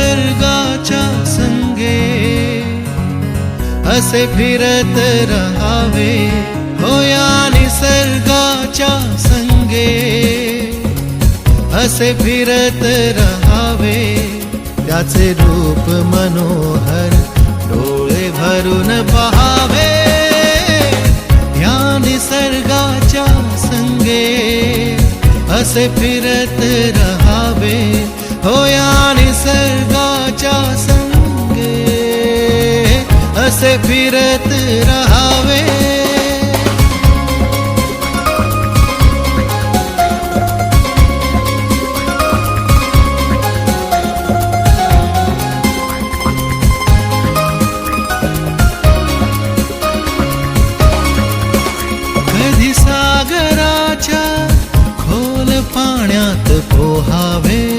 निसर्गाच्या संगे. असे फिरत रहावे हो या निसर्गाच्या संगे. असे फिरत रहावे त्याचे रूप मनोहर डोळे भरून पहावे. या निसर्गाच्या संगे. असे फिरत रहावे हो या निसर्ग असे फिरत रहावे। कधी सागराच्या खोल पाण्यात पोहावे.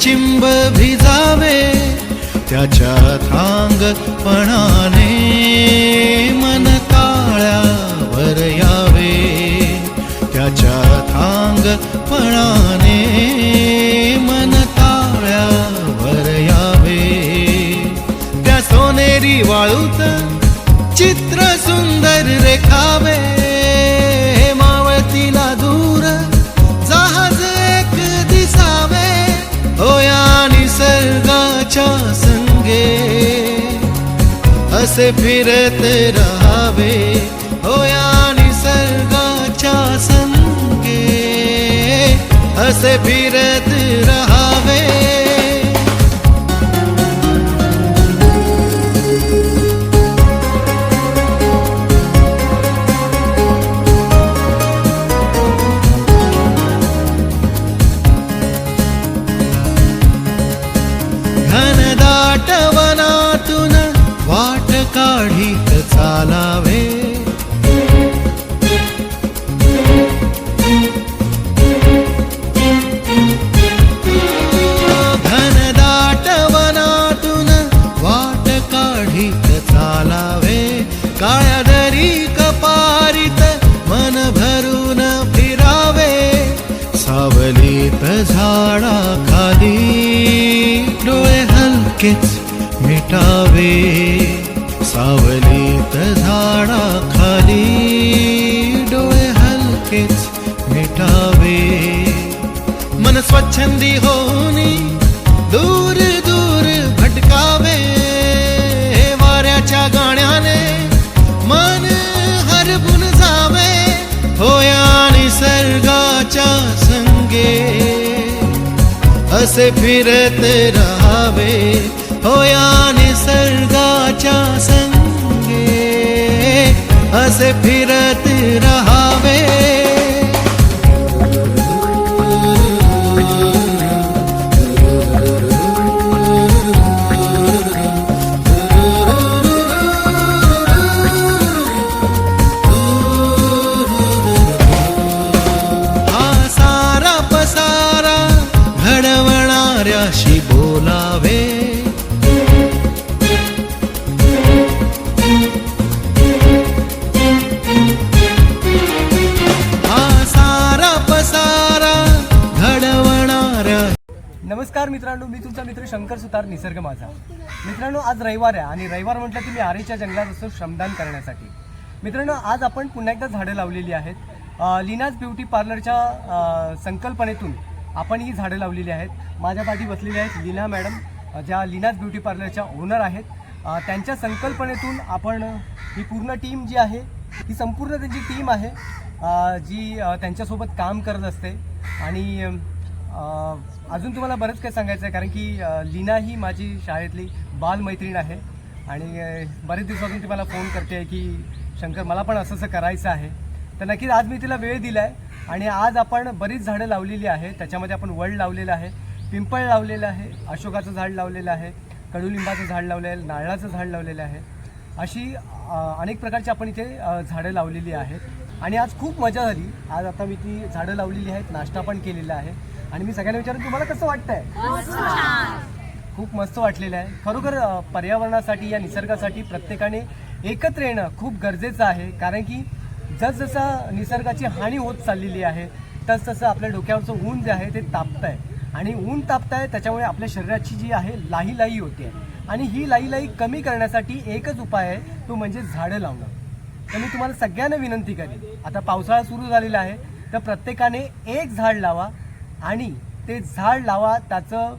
चिंब भिजावे त्याच्या थांगपणाने असे फिरत रहावे हो या निसर्गाच्या संगे असे फिरत रहावे घनदाट वनातून वाट party. छंदी होनी होऊनी दूर दूर भटकावे. वाऱ्याच्या गाण्याने मन हरबून जावे. होया निसर्गाच्या संगे. असे फिरत राहावे. होया निसर्गाच्या संगे. असे फिरत राहा शंकर सुतार निसर्ग माझा. मित्रांनो आज रविवार आहे आणि रविवार म्हटलं की मी आरेच्या जंगलात असतो श्रमदान करण्यासाठी. मित्रांनो आज आपण पुन्हा एकदा झाडं लावलेली आहेत. लीनाज ब्युटी पार्लरच्या संकल्पनेतून आपण ही झाडं लावलेली आहेत. माझ्या पाठी बसलेल्या आहेत लीना मॅडम ज्या लीनाज ब्युटी पार्लरच्या ओनर आहेत. त्यांच्या संकल्पनेतून आपण ही पूर्ण टीम जी आहे ही संपूर्ण त्यांची टीम आहे जी त्यांच्यासोबत काम करत असते. आणि अजून तुम्हाला बरंच काही सांगायचं आहे कारण की अ, लीना ही माझी शाळेतली बालमैत्रीण आहे. आणि अ, बरेच दिवसातून ती मला फोन करते आहे की शंकर मला पण असं असं करायचं आहे. तर नक्कीच आज मी तिला वेळ दिला आहे आणि आज आपण बरीच झाडं लावलेली आहे त्याच्यामध्ये आपण वड लावलेलं आहे पिंपळ लावलेलं आहे अशोकाचं झाड लावलेलं आहे कडुलिंबाचं झाड लावलेलं आहे नारळाचं झाड लावलेलं आहे. अशी अ, अनेक प्रकारची आपण इथे अ, झाडं लावलेली आहेत. आणि आज खूप मजा झाली. आज आता मी ती झाडं लावलेली आहेत नाश्ता पण केलेला आहे. आणि मी सगळ्यांना विचारून तुम्हाला कसं वाटतंय? खूप मस्त वाटलेलं आहे. खरोखर पर्यावरणासाठी या निसर्गासाठी प्रत्येकाने एकत्र येणं खूप गरजेचं आहे. कारण की जसजसं निसर्गाची हानी होत चाललेली आहे तसतसं आपल्या डोक्यावरचं ऊन जे आहे ते तापत आहे आणि ऊन तापत आहे त्याच्यामुळे आपल्या शरीराची जी आहे लाही लाही होते. आणि ही लाही लाही कमी करण्यासाठी एकच उपाय आहे तो म्हणजे झाडं लावणं. तर मी तुम्हाला सगळ्यांना विनंती करेन. आता पावसाळा सुरू झालेला आहे तर प्रत्येकाने एक झाड लावा आणि ते झाड लावा त्याचं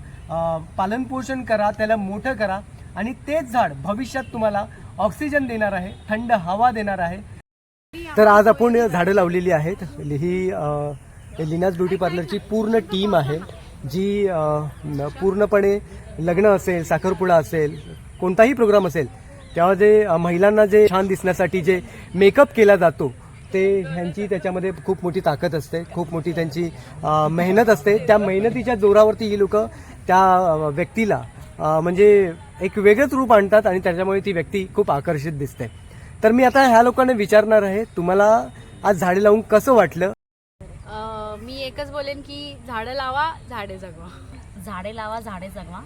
पालनपोषण करा त्याला मोठं करा आणि तेच झाड भविष्यात तुम्हाला ऑक्सिजन देणार आहे थंड हवा देणार आहे. तर आज आपण झाडं लावलेली आहेत. ही लिनाज ब्युटी पार्लरची पूर्ण टीम आहे जी न- पूर्णपणे लग्न असेल साखरपुडा असेल कोणताही प्रोग्राम असेल तेव्हा जे महिलांना जे छान दिसण्यासाठी जे मेकअप केला जातो ते ह्यांची त्याच्यामध्ये खूप मोठी ताकद असते खूप मोठी त्यांची मेहनत असते. त्या मेहनतीच्या जोरावरती ही लोक त्या व्यक्तीला म्हणजे एक वेगळंच रूप आणतात आणि त्याच्यामुळे ती व्यक्ती खूप आकर्षित दिसते. तर मी आता ह्या लोकांना विचारणार आहे तुम्हाला आज झाडे लावून कसं वाटलं? मी एकच बोलेन की झाडं लावा झाडे जगवा. झाडे लावा झाडे जगवा.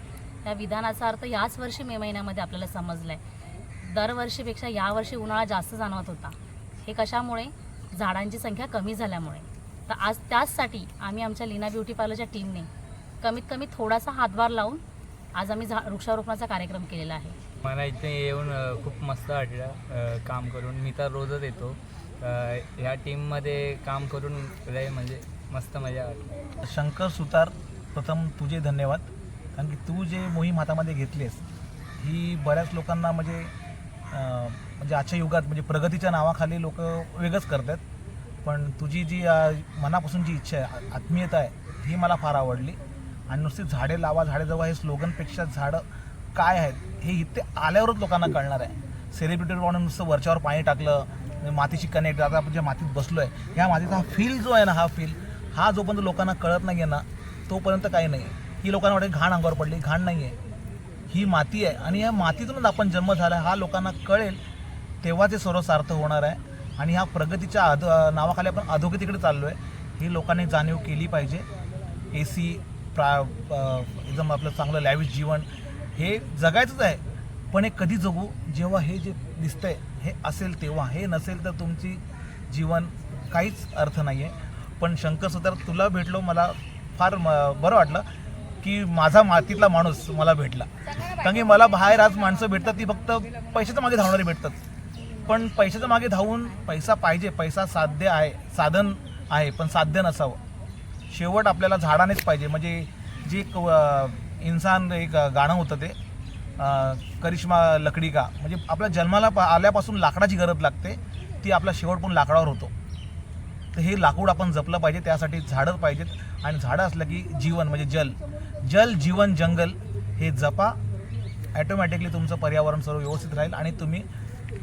या विधानाचा अर्थ याच वर्षी मे महिन्यामध्ये आपल्याला समजलाय. दरवर्षीपेक्षा यावर्षी उन्हाळा जास्त जाणवत होता. हे कशामुळे? झाडांची संख्या कमी झाल्यामुळे. तर आज त्याचसाठी आम्ही आमच्या लीना ब्युटी पार्लरच्या टीमने कमीत कमी थोडासा हातभार लावून आज आम्ही झा वृक्षारोपणाचा कार्यक्रम केलेला आहे. मला इथे येऊन खूप मस्त वाटलं काम करून. मी तर रोजच येतो. ह्या टीममध्ये काम करून लय म्हणजे मस्त मजा वाटली. शंकर सुतार प्रथम तुझे धन्यवाद. कारण की तू जे मोहीम हातामध्ये घेतलीस ही बऱ्याच लोकांना म्हणजे म्हणजे आजच्या युगात म्हणजे प्रगतीच्या नावाखाली लोक वेगळंच करतात पण तुझी जी मनापासून जी इच्छा आहे आत्मीयता आहे ही मला फार आवडली. आणि नुसती झाडे लावा झाडे जवळ हे स्लोगनपेक्षा झाडं काय आहेत हे इथे आल्यावरच लोकांना कळणार आहे. सेलिब्रिटी म्हणून नुसतं वरच्यावर पाणी टाकलं म्हणजे मातीशी कनेक्ट आता आपण ज्या मातीत बसलो आहे ह्या मातीचा हा फील जो आहे ना हा फील हा जोपर्यंत लोकांना कळत नाही आहे ना तोपर्यंत काही नाही ही लोकांना वाटते घाण अंगावर पडली घाण नाही आहे ही माती आहे. आणि या मातीतूनच आपण जन्म झाला हा लोकांना कळेल तेव्हा ते सर्व सार्थ होणार आहे. आणि ह्या प्रगतीच्या अध नावाखाली आपण अधोगतीकडे चाललो आहे ही लोकांनी जाणीव केली पाहिजे. ए सी प्रा एकदम आपलं चांगलं लॅविश जीवन हे जगायचंच आहे. पण हे कधी जगू? जेव्हा हे जे दिसतंय हे असेल तेव्हा. हे नसेल तर तुमची जीवन काहीच अर्थ नाही आहे पण शंकर सुतार तुला भेटलो मला फार म- बरं वाटलं. की माझा मातीतला माणूस मला भेटला. कारण की मला बाहेर आज माणसं भेटतात ती फक्त पैशाच्या मागे धावणारे भेटतात. पण पैशाच्या मागे धावून पैसा पाहिजे पैसा साध्य आहे साधन आहे पण साध्य नसावं. शेवट आपल्याला झाडानेच पाहिजे. म्हणजे जे एक इन्सान एक गाणं होतं ते करिश्मा लकडी का म्हणजे आपल्या जन्माला आल्यापासून लाकडाची गरज लागते. ती आपला शेवट पण लाकडावर होतो. तर हे लाकूड आपण जपलं पाहिजे त्यासाठी झाडं पाहिजेत. आणि झाडं असलं की जीवन म्हणजे जल. जल जीवन जंगल हे जपा ॲटोमॅटिकली तुमचं पर्यावरण सर्व व्यवस्थित राहील आणि तुम्ही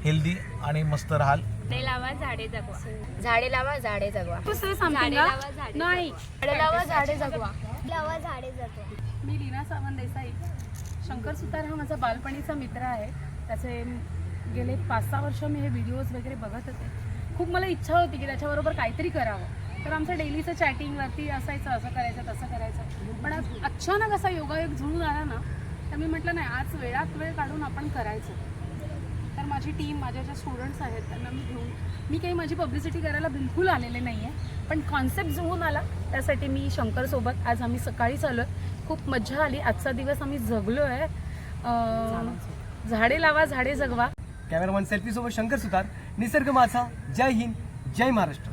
हेल्दी आणि मस्त राहाल. झाडे लावा झाडे जगवा. झाडे लावा झाडे जगवा. झाडे लावा झाडे नाही. झाडे लावा झाडे जगवा. लावा झाडे जगवा. मी लीना सावंत देसाई. शंकर सुतार हा माझा बालपणीचा मित्र आहे. त्याचे गेले पाच सहा वर्ष मी हे व्हिडिओज वगैरे बघत होते. खूप मला इच्छा होती की त्याच्याबरोबर काहीतरी करावं. तर आमचं डेलीचं चॅटिंगवरती असायचं असं करायचं तसं करायचं. पण आज अचानक असा योगायोग जुळून आला ना तर मी म्हटलं नाही आज वेळात वेळ काढून आपण करायचं. तर माझी टीम माझ्या ज्या स्टुडंट्स आहेत त्यांना मी घेऊन मी काही माझी पब्लिसिटी करायला बिलकुल आलेले नाही आहे पण कॉन्सेप्ट जुळून आला. त्यासाठी मी शंकरसोबत आज आम्ही सकाळी चालू आहे. खूप मजा आली. आजचा दिवस आम्ही जगलो आहे झाडे लावा झाडे जगवा. कॅमेरामन सेल्फी सोबत शंकर सुतार. निसर्ग माझा. जय हिंद. जय महाराष्ट्र.